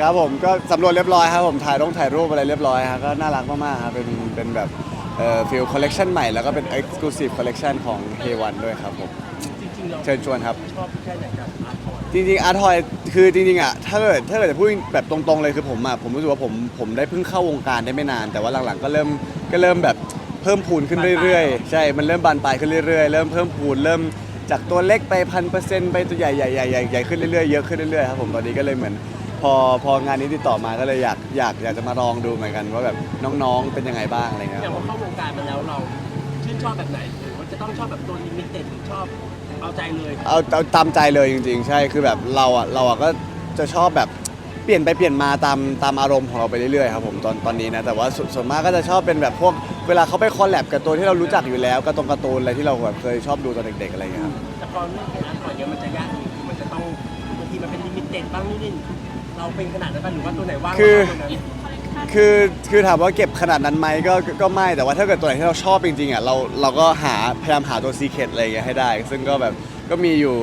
ครับผมก็สำรวจเรียบร้อยครับผมถ่ายรงถ่ายรูปอะไรเรียบร้อยครับก็น่ารักมากๆครับเป็นเป็นแบบเอ่อฟิลคอลเลกชันใหม่แล้วก็เป็น Exclusive Collection ของ K1 ด้วยครับผม จริงๆเราเชิญชวนครับ ชอบแค่ไหนกับอาร์ตทอยจริงๆอาร์ทอยคือจริงๆอะถ้าเกิดถ้าเกิดจะพูดแบบตรงๆเลยคือผมอะผมรู้สึกว่าผมผมได้เพิ่งเข้าวงการได้ไม่นาน แต่ว่าหลังๆก็เริ่มก็เริ่มแบบเพิ่มพูนขึ้นเรื่อยๆ ใช่มันเริ่มบานปลายขึ้นเรื่อยๆ เริ่มเพิ่มพูนเริ่มจากตัวเล็กไปพันเปอร์เซ็นต์ไปตัวใหญ่ใหญ่ใหญ่ใหญ่ใหญ่ขึ้นเรื่อยๆเยอะขึ้นเรื่อยๆครับผมตอนนี้ก็เลยเหมือน พอพองานนี้ติดต่อมาก็เลยอยากอยากอยากจะมาลองดูเหมือนกัน ว่าแบบน้องๆเป็นยังไงบ้างอะไรเงี้ยอย่างพอเข้าวงการมาแล้วเราชื่นชอบแบบไหนหรือว่าจะต้องชอบแบบตัวลิมิเต็ดหรือชอบเอาใจเลยเอาเอาตามใจเลยจริง ๆ ใช่คือแบบเราอะเราอะก็จะชอบแบบเปลี่ยนไปเปลี่ยนมาตามตามอารมณ์ของเราไปเรื่อยๆครับผมตอนตอนนี้นะแต่ว่าสส่วนมากก็จะชอบเป็นแบบพวกเวลาเขาไปคอลแลบกับตัวที่เรารู้จักอยู่แล้วการ์ตรงการ์ตูนอะไรที่เราแบบเคยชอบดูตอนเด็กๆอะไรเงี้ยครับแต่พอเรื่องของอาร์ตทอยเนี่ยมันจะยากนิดคือมันจะต้องบางทีมันเป็นลิมิเต็ดบ้างนิดนึง เราเป็นขนาดนั้นป่ะหรือว่าตัวไหนว่างคือเราเอาตัวนั้นคือคือถามว่าเก็บขนาดนั้นไหมก็ก็ก็ไม่แต่ว่าถ้าเกิดตัวไหนที่เราชอบจริงๆอะเราเราก็หาพยายามหาตัวซีเคทอะไรอย่างเงี้ยให้ได้ ซึ่งก็แบบก็มีอยู่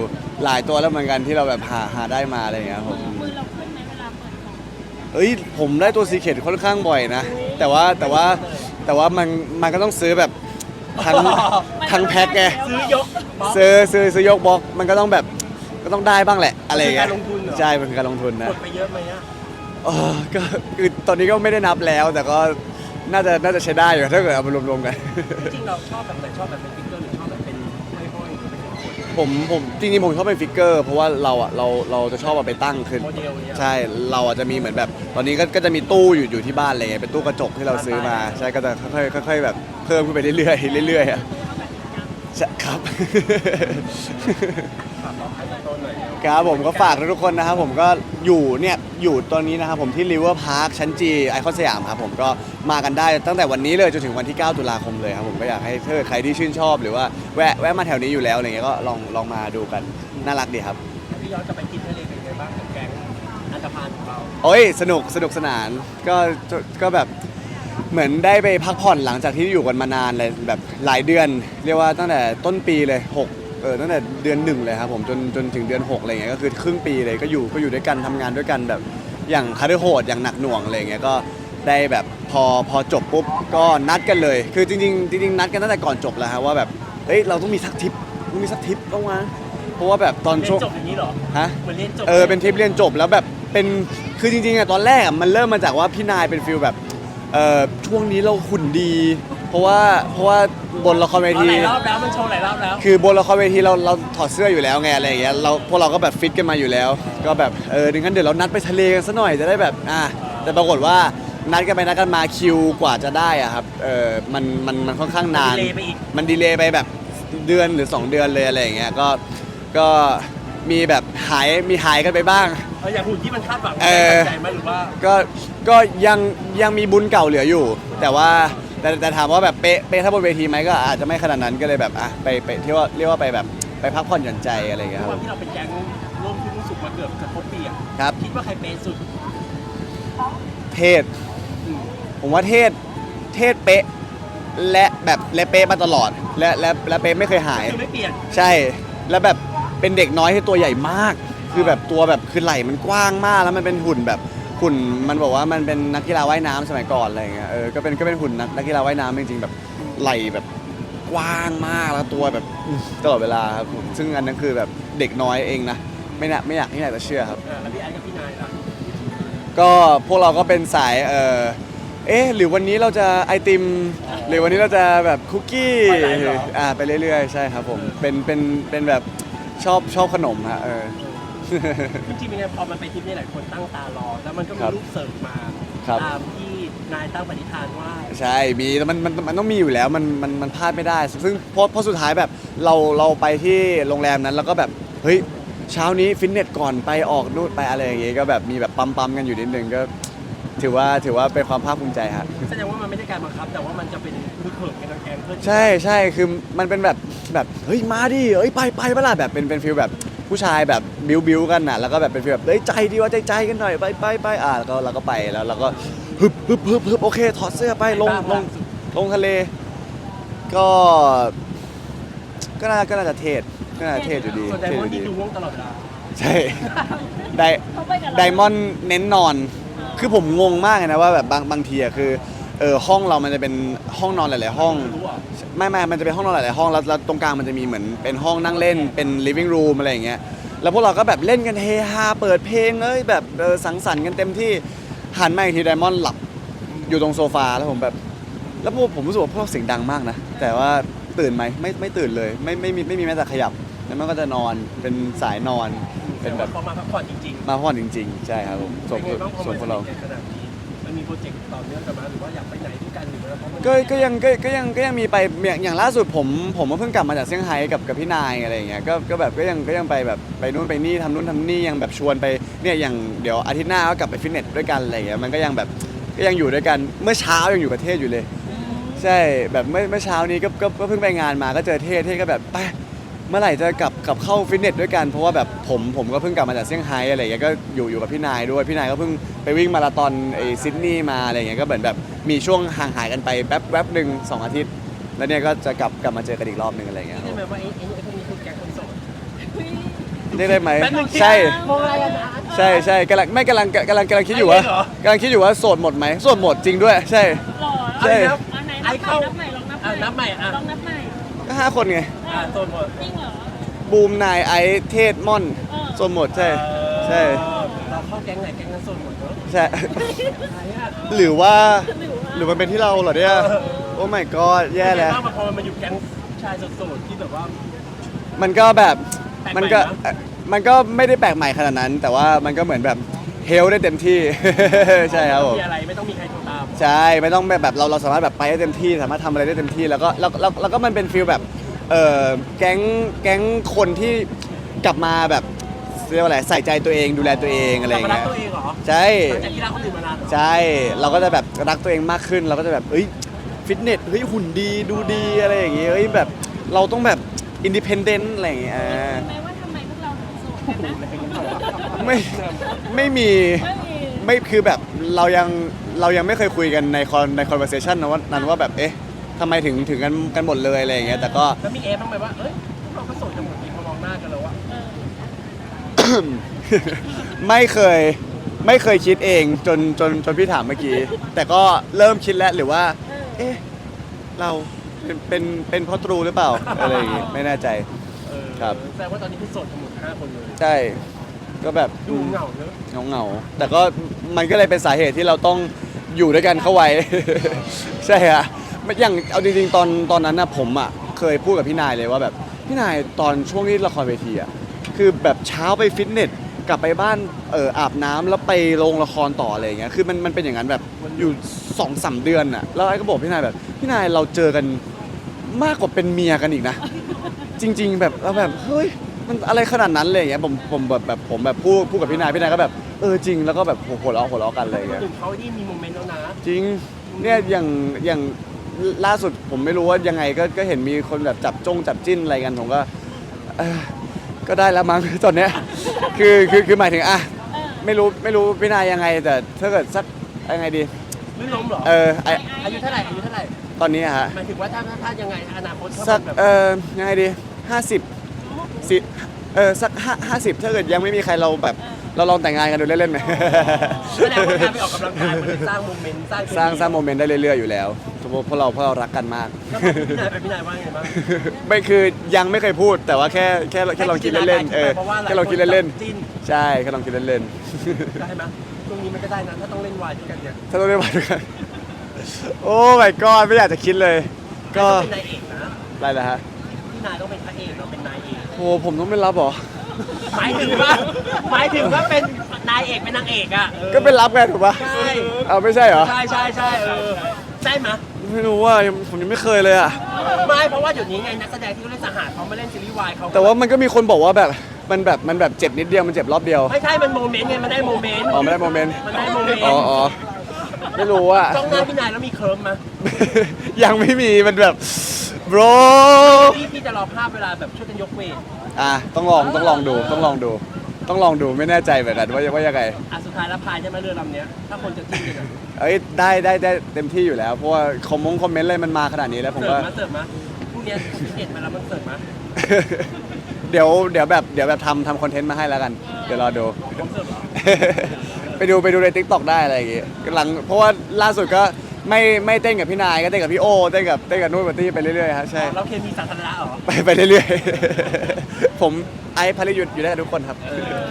หลายตัวแล้วเหมือนกันที่เราแบบหาหาได้มาอะไรอย่างเงี้ยครับผม มือเราขึ้นไหมเวลาเปิดกล่องเอ้ยผมได้ตัวซีเคทค่อนข้างบ่อยนะ แต่ว่าแต่ว่าแต่ว่ามันมันก็ต้องซื้อแบบทั้งทั้งแพ็คไงซื้อยกบล็อกซื้อซื้อซื้อยกบล็อกมันก็ต้องแบบ ก็ต้องได้บ้างแหละ อะไรอย่างเงี้ยคือการลงทุนเหรอ ใช่มันคือการลงทุนหนะมดไปเยอะไหมอะเออก็คือตอนนี้ก็ไม่ได้นับแล้ว แต่ก็น่าจะน่าจะใช้ได้อยู่ถ้าเกิดเอามารวมๆกัน จริงๆเราชอบแบบไหนชอบแบบเป็นฟิกเกอร์หรือชอบแบบเป็นห้อยๆหรือเป็นขนผมผมจริงๆผมชอบเป็นฟิกเกอร์ เพราะว่าเราอะเราเราจะชอบเอาไปตั้งขึ้นโมเดลเนี่ยใช่เราอะจะมีเหมือนแบบ ตอนนี้ก็ก็จะมีตู้อยู่อยู่ที่บ้านอะไรเงี้ยเป็นตู้กระจกที่เราซื้อมาใช่ก็จะค่อยๆค่อยๆแบบเพิ่มขึ้นไปเรื่อยๆเรื่อยๆอะใช่ ครับฝากบอกใครสักตัวหน่อยเร็วครับผมก็ฝากทุกคนนะครับผมก็อยู่เนี่ยอยู่ตอนนี้นะครับผมที่ริเวอร์พาร์คชั้นจีไอคอนสยามครับผมก็มากันได้ตั้งแต่วันนี้เลยจนถึงวันที่ 9 ตุลาคมเลยครับผมก็อยากให้ถ้าเกิดใครที่ชื่นชอบหรือว่าแวะแวะมาแถวนี้อยู่แล้วอะไรเงี้ยก็ลองลองมาดูกันน่ารักดีครับพี่ย้อนกลับไปกินทะเลเป็นไงบ้างกับแก๊งอันตพานของเราโอ้ยสนุกสนุกสนานก็ก็แบบ เหมือนได้ไปพักผ่อนหลังจากที่อยู่กันมานานเลยแบบหลายเดือน เรียกว่าตั้งแต่ต้นปีเลยหกเออตั้งแต่เดือนหนึ่งเลยครับผมจนจนถึงเดือนหกอะไรเงี้ยก็คือครึ่งปีเลยก็อยู่ก็อยู่ด้วยกันทำงานด้วยกันแบบอย่างคาร์ดโหดอย่างหนักหน่วงอะไรเงี้ยก็ได้แบบพอพอจบปุ๊บก็นัดกันเลย คือจริงๆจริงๆนัดกันตั้งแต่ก่อนจบแล้วฮะว่าแบบเฮ้ยเราต้องมีสักทริปต้องมีสักทริปต้องมาเพราะว่าแบบตอนเรียช่วงนจบอย่างนี้เหรอฮะ เหมือนเรียนจบเออเป็นทริปเรียนจบแล้วแบบเป็นคือจริงๆอะตอนแรกอะมันเริ่มมาจากว่าพี่นายเป็นฟิลแบบ เออช่วงนี้เราหุ่นดี เพราะว่าเพราะว่าบนละครเวเอาที หลายรอบแล้วมันโชว์หลายรอบแล้วคือบนละครเวทีเราเราถอดเสื้ออยู่แล้วไงอะไรอย่างเงี้ยเราพวกเราก็แบบฟิตกันมาอยู่แล้ว ก็แบบเออดังนั้นเดี๋ยวเรานัดไปทะเลกันซะหน่อยจะได้แบบอะแต่ปรากฏว่านัดกันไปนัดกันมาคิวกว่าจะได้อะครับเออมันมันมันค่อนข้างนาน ดีเลยไปอีก มันดีเลย์ไปแบบเดือนหรือ 2 เดือนเลยอะไรอย่างเงี้ยก็ก็มีแบบหายมีหายกันไปบ้าง เอาอย่างหุ่นที่มันคาดหวังเออ ใจไหมหรือว่าก็ก็ยังยังมีบุญเก่าเหลืออยู่ แต่ว่าแต่แต่ถามว่าแบบเป๊ะเป๊ะถ้าบนเวทีไหมก็อาจจะไม่ขนาดนั้นก็เลยแบบอะไปไปที่ว่าเรียกว่าไปแบบไปพักผ่อนหย่อนใจอะไรอย่างเงี้ยคครัวามบที่เราเป็นแก๊งร่วมทุนร่วมสุขมาเกือบจะครบปีอะครับ คิดว่าใครเป๊ะสุดเทศผมว่าเทศเทศเป๊ะและแบบและเป๊ะมาตลอด และและและเป๊ะไม่เคยหาย คือไม่เปลี่ยน ใช่ แล้วแบบเป็นเด็กน้อยที่ตัวใหญ่มาก คือแบบตัวแบบคือไหล่มันกว้างมากแล้วมันเป็นหุ่นแบบหุ่นมันบอกว่ามันเป็นนักกีฬาว่ายน้ำสมัยก่อนอะไรอย่างเงี้ยเออก็เป็นก็เป็นหุ่นนักนักกีฬาว่ายน้ำจริงๆแบบไหล่แบบกว้างมากแล้วตัวแบบอื้อตลอดเวลาครับผมซึ่งอันนั้นคือแบบเด็กน้อยเองนะไม่น่าไม่อยากไม่อยากจะเชื่อครับ เออแล้วพี่ไอ้กับพี่นายล่ะก็พวกเราก็เป็นสายเออเอ๊ะหรือวันนี้เราจะไอติม หรือวันนี้เราจะแบบคุกกี้ไปไหนเหรออ่าไปเรื่อยๆ ใช่ครับผมเป็นเป็นเป็นแบบชอบชอบขนมฮะเออ จริงๆเป็นไงพอมันไปทริปนี้หลายคนตั้งตารอ แล้วมันก็มีครับรูปเสิร์ฟมาครับ ตามที่นายตั้งปณิธานว่า ใช่ มีแต่มันมันมันต้องมีอยู่แล้ว มันมันมันพลาดไม่ได้ ซึ่งเพราะเพราะสุดท้ายแบบเราเราไปที่โรงแรมนั้นแล้วก็แบบ เฮ้ย เช้านี้ฟิตเนสก่อนไปออกนู่นไปอะไรอย่างงี้ก็แบบมีแบบปั๊มปั๊มๆกันอยู่นิดนึงก็ ถือว่าถือว่าเป็นความภาคภูมิใจครับ แสดงว่ามันไม่ได้การบังคับ แต่ว่ามันจะเป็นคือเขินกันทั้งแก๊งเพื่อที่ใช่ใช่คือมันเป็นแบบแบบเฮ้ยมาดิเอ้ยไปไปเปะล่าแบบเป็นเป็นฟิลแบบ ผู้ชายแบบบิวบิวกันน่ะแล้วก็แบบเป็นฟิลแบบเฮ้ยใจดีว่าใจใจกันหน่อยไปไปไปอะแล้วก็เราก็ไปแล้วเราก็ฮึบฮึบฮึบฮึบโอเคถอดเสื้อไปลงลงลงทะเล ก็ก็น่าก็น่าจะเทศก็น่าเท่อยู่ดีส่วนไดเท่มออนด์ยู่ที่ดีดูง่วงตลอดเวลาใช่ได เขาไปกับเรา ไดมอนด์เน้นนอน คือผมงงมากเลยนะว่าแบบบางบางทีอะคือ เออห้องเรามันจะเป็นห้องนอนหลาย ๆ ห้องรู้อะไม่ไม่มันจะเป็นห้องนอนหลาย ๆ ห้องแล้วแล้วตรงกลางมันจะมีเหมือนเป็นห้องนั่งเล่นเป็น living room อะไรอย่างเงี้ยแล้วพวกเราก็แบบเล่นกันเฮฮาเปิดเพลงเอ้ยแบบเออสังสรรค์กันเต็มที่หันมาอีกทีไดมอนด์หลับอยู่ตรงโซฟาแล้วผมแบบ แล้วพวกผมรู้สึกว่าพวกเราเสียงดังมากนะแต่ว่าตื่นไหมไม่ไม่ตื่นเลย ไม่ไม่มีไม่มีแม้แต่ขยับแล้วมันก็จะนอนเป็นสายนอนเป็นแบบพอมาพักผ่อนจริง ๆ มาพักผ่อนจริง ๆ ใช่ครับผมส่วนเป็นไงบ้างพอส่วนพวกเรามันขนาดนี้ มันมีโปรเจกต์ต่อเนื่องกันมาหรือว่าอยากไปไหนด้วยกันหรือว่าเพราะมันก็ก็ยังก็ก็ยังก็ยังมีไปอย่างอย่างล่าสุดผมผมก็เพิ่งกลับมาจากเซี่ยงไฮ้กับกับพี่นายอะไรอย่างเงี้ยก็ก็แบบก็ยังก็ยังไปแบบไปนู่นไปนี่ทำนู่นทำนี่ยังแบบชวนไปเนี่ยอย่างเดี๋ยวอาทิตย์หน้าก็กลับไปฟิตเนสด้วยกันอะไรอย่างเงี้ยมันก็ยังแบบก็ยังอยู่ด้วยกันเมื่อเช้ายังอยู่กับเทศอยู่เลย ใช่แบบเมื่อเมื่อเช้านี้ก็ก็ก็เพิ่งไปงานมาก็เจอเทศเทศก็แบบไป เมื่อไหร่จะกลับกลับเข้าฟิตเนสด้วยกันเพราะว่าแบบผมผมก็เพิ่งกลับมาจากเซี่ยงไฮ้อะไรอย่างเงี้ยก็อยู่อยู่กับพี่นายด้วยพี่นายก็เพิ่งไปวิ่งมาราธอนไอซิดนีย์มาอะไรอย่างเงี้ยก็เหมือนแบบมีช่วงห่างหายกันไปแป๊บแป๊บหนึ่งสองอาทิตย์ แล้วเนี่ยก็จะกลับกลับมาเจอกันอีกรอบหนึ่งอะไรอย่างเงี้ยใช่ไหมว่าไอ้ไอ้ไอ้พวกนี้คือแก๊งคนโสด เรียกได้ไหมแป๊บนึงใช่มองอะไรกันนะ ใช่ใช่กำลังไม่กำลังกำลังกำลังคิดอยู่ว่าไอ้เหรอ กำลังคิดอยู่ว่าโสดหมดไหมโสดหมดจริงด้วย ใช่ หล่อใช่ เอาอีกแล้วอันไหนไอ้นับเข้าใหม่ลองนับอะนับใหม่อะ ลองนับใหม่ก็ห้าคนไง อ่าโซนหมดจริงเหรอ บูมนายไอซ์เทศม่อนเออโสดหมดใช่ ใช่เออเราเข้าแก๊งไหนแก๊งนั้นโซนหมดเนอะใช่ใครอะหรือว่า หรือว่าหรือมันเป็นที่เราเหรอเนี่ย โอ้ my god แย่แล้ว เป็นไงบ้างพอมันมาอยู่แก๊งผู้ชายโสดๆที่แบบว่า มันก็แบบแปลกใหม่มันก็นะ เอ่อมันก็ไม่ได้แปลกใหม่ขนาดนั้น แต่ว่ามันก็เหมือนแบบเฮลได้เต็มที่ ใช่ครับผมมีอะไรไม่ต้องมีใครโทรตาม ใช่ ไม่ต้องแบบเราเราสามารถแบบไปได้เต็มที่ สามารถทำอะไรได้เต็มที่แล้วก็แล้วแล้วแล้วก็มันเป็นฟีลแบบ เออแก๊งแก๊งคนที่กลับมาแบบเรียกว่าอะไรใส่ใจตัวเองดูแลตัวเองอะไรอย่างกลับมารัเงี้กยตัวเองเหรอใช่ หลังจากที่รักคนอื่นมานานเหรอใช่ เราก็จะแบบรักตัวเองมากขึ้น เราก็จะแบบ เอ้ย ฟิตเนส เฮ้ย หุ่นดี ดูดี อะไรอย่างเงี้ยเฮ้ย แบบ เราต้องแบบ อินดิเพนเดนต์ อะไรอย่างเงี้ยอ่ารู้ไหมว่าทำไมพวกเราถึงโสดกันนะ ไม่ ไม่มี ไม่มีไม่ คือแบบ เรายัง เรายังไม่เคยคุยกันในคอนใน conversation นะว่านั้นว่าแบบ เอ๊ะ ทำไมถึงถึงกันกันหมดเลยอะไรอย่างเงี้ยแต่ก็ แล้วมีเอฟบ้างไหมว่า เอ้ยพวกเราก็โสดกันหมดทีพอมองหน้ากันแล้วอะเออไม่เคยไม่เคยคิดเองจนจนจนพี่ถามเมื่อกี้ แต่ก็เริ่มคิดแล้วหรือว่า เออเอ๊ะเราเป็นเป็นเป็นเพราะตรูหรือเปล่าอะไรอย่างงี้ไม่แน่ใจ เออครับ แสดงว่าตอนนี้คือโสดกันหมดห้าคนเลย ใช่ก็แบบดูเหงาเนอะเงาเงาๆแต่ก็มันก็เลยเป็นสาเหตุที่เราต้องอยู่ด้วยกันเข้าไว้ ใช่ฮะไม่ อย่างเอาจริงๆตอนตอนนั้นนะผมอะเคยพูดกับพี่นายเลยว่าแบบพี่นายตอนช่วงที่ละครเวทีอะคือแบบเช้าไปฟิตเนสกลับไปบ้านเอออาบน้ำแล้วไปโรงละครต่ออะไรอย่างเงี้ยคือมันมันเป็นอย่างนั้นแบบอยู่สองสามเดือนอะแล้วไอ้ก็บอกพี่นายแบบพี่นายเราเจอกันมากกว่าเป็นเมียกันอีกนะ จริง ๆ แบบเราแบบเฮ้ยมันอะไรขนาดนั้นเลยอย่างเงี้ยผมผมแบบแบบผมแบบพูดพูดกับพี่นายพี่นายก็แบบเออจริงแล้วก็แบบหัวเราะหัวเราะกันเลยคนเงี้ยอื่นเขานี่มีโมเมนต์แล้วนะจริงเนี่ยอย่างอย่าง ล่าสุดผมไม่รู้ว่ายังไงก็ก็เห็นมีคนแบบจับจงจับจิ้นอะไรกันผมก็เออก็ได้แล้วมั้ง ตอนเนี้ยคือคือคือหมายถึงอะเออไม่รู้ไม่รู้พี่นายยังไง แต่ถ้าเกิดสักยังไงดีไม่ล้มเหรอ เออไออายุเท่าไหร่อายุเท่าไหร่ตอนนี้อะฮะ หมายถึงว่าถ้าถ้าถ้ายังไงอนาคตถ้าสักมันแบบเออยังไงดีห้าสิบสิเออสักห้าห้าสิบถ้าเกิดยังไม่มีใครเราแบบ เราลองแต่งงานกันดูเล่นๆไหม แสดงว่าการไปออกกำลังกายมันสร้างโมเมนต์สร้างสร้างสร้างโมเมนต์ได้เรื่อยๆอยู่แล้วเพราะเราเพราะเรารักกันมากแล้วพี่นายเป็นพี่นายว่าไงบ้างไม่คือยังไม่เคยพูด แต่ว่าแค่แค่แค่ลองคิดเล่นๆเออพราะว่าหายแค่ลองคิดเล่นจิ้นๆใช่แค่ลองคิดเล่นได้ไหมตรงนี้มันก็ได้นะถ้าต้องเล่นวายด้วยกันเนี่ยๆถ้าต้องได้มาด้วยกันโอ้ my god ไม่อยากจะคิดเลย ก็เป็นนายเอกนะอะไรนะฮะพี่นายต้องเป็นพระเอกเราเป็นนายเอกโอ้ผมต้องไม่รับเหรอ หมายถึงว่าหมายถึงว่าเป็นนายเอกเป็นนางเอกอะออก็เป็นรับไงถูกปะใช่เอาไม่ใช่เหรอ ใช่ใช่ใช่เออใช่ไหมย ไม่รู้ว่ายังผมยังไม่เคยเลยอะไม่เพราะว่าเดี๋ยวนี้ไงนักแสดงที่เขาเล่นสหารเขามาเล่นซีรีส์วายเขาแต่ว่ามันก็มีคนบอกว่าแบบมันแบบมันแบบเจ็บนิดเดียวมันเจ็บรอบเดียวไม่ใช่มันโมเมนต์ไงมันได้โมเมนต์อ๋อไม่ได้โมเมนต์มันได้โมเมนต์อ๋ออ๋อไม่รู้อะจ้องหน้าพี่นายแล้วมีเคิร์มมายังไม่มีมันแบบ bro พี่พี่จะรอภาพเวลาแบบช่วยกันยกเวทอะต้องลองต้องลองดูต้องลองดู ต้องลองดูไม่แน่ใจเหมือนกันว่าว่ายังไงอะสุดท้ายแล้วพายจะมาเรือลำเนี้ยถ้าคนจะจิ้นกันอะเอ้ยได้ได้ได้เต็มที่อยู่แล้วเพราะว่าคอมมงคอมเมนต์อะไรมันมาขนาดนี้แล้วผมเสิร์ก็ฟมาเสิร์ฟมาพรุ่งเนี้ยเอ็ดมาแล้วมันเสิร์ฟมาเเดี๋ยวเดี๋ยวแบบเดี๋ยวแบบทำทำคอนเทนต์มาให้แล้วกัน เดี๋ยวรอดูพร้อมเสิร์ฟเหรอ ไปดูไปดูในทิกตอกได้อะไรอย่างเงี้ยหลังเพราะว่าล่าสุดก็ ไม่ไม่เต้นกับพี่นายก็เต้นกับพี่โอเต้นกับเต้นกับนุ่นปาร์ตี้ไปเรื่อยๆฮะใช่เราเคมีสาธารณะเหรอไปไปเรื่อยๆ ผมไอซ์พาริยุทธ์อยู่ได้กับทุกคนครับ เออ